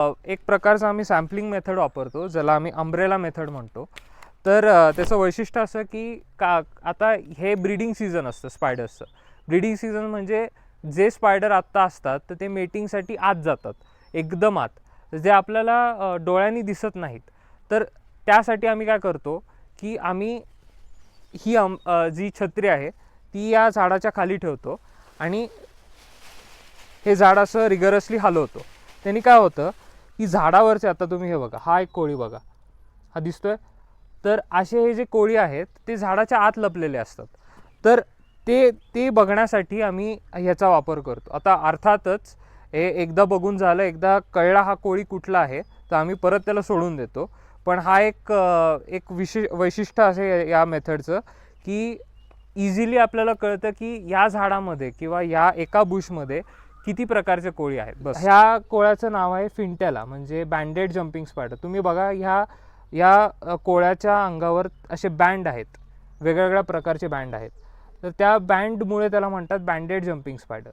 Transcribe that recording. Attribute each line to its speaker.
Speaker 1: एक प्रकारचं आम्ही सॅम्पलिंग मेथड वापरतो ज्याला आम्ही अम्ब्रेला मेथड म्हणतो. तर त्याचं वैशिष्ट्य असं की का आता हे ब्रीडिंग सीझन असतं स्पायडर्सचं ब्रीडिंग सीझन म्हणजे जे स्पायडर आत्ता असतात तर ते मेटिंगसाठी आत जातात एकदम आत. जे आपल्याला डोळ्यांनी दिसत नाहीत. तर त्यासाठी आम्ही काय करतो की आम्ही ही अम जी छत्री आहे ती या झाडाच्या खाली ठेवतो आणि हे झाड असं रिगरसली हलवतो. त्यांनी काय होतं की झाडावरचे आता तुम्ही हे बघा हा एक कोळी बघा. हा दिसतोय? तर असे हे जे कोळी आहेत ते झाडाच्या आत लपलेले असतात. तर ते ते बघण्यासाठी आम्ही ह्याचा वापर करतो. आता अर्थातच हे एकदा बघून झालं एकदा कळला हा कोळी कुठला आहे तर आम्ही परत त्याला सोडून देतो. पण हा एक एक विशेष वैशिष्ट्य असे या मेथडचं की इझिली आपल्याला कळतं की या झाडामध्ये किंवा या एका बुशमध्ये किती प्रकारचे कोळी आहेत? बस. ह्या कोळ्याचं नाव आहे फिंटेला म्हणजे बँडेड जम्पिंग स्पायडर तुम्ही बघा ह्या या कोळ्याच्या अंगावर असे बँड आहेत. वेगवेगळ्या प्रकारचे बँड आहेत. तर त्या बँडमुळे त्याला म्हणतात बँडेड जम्पिंग स्पायडर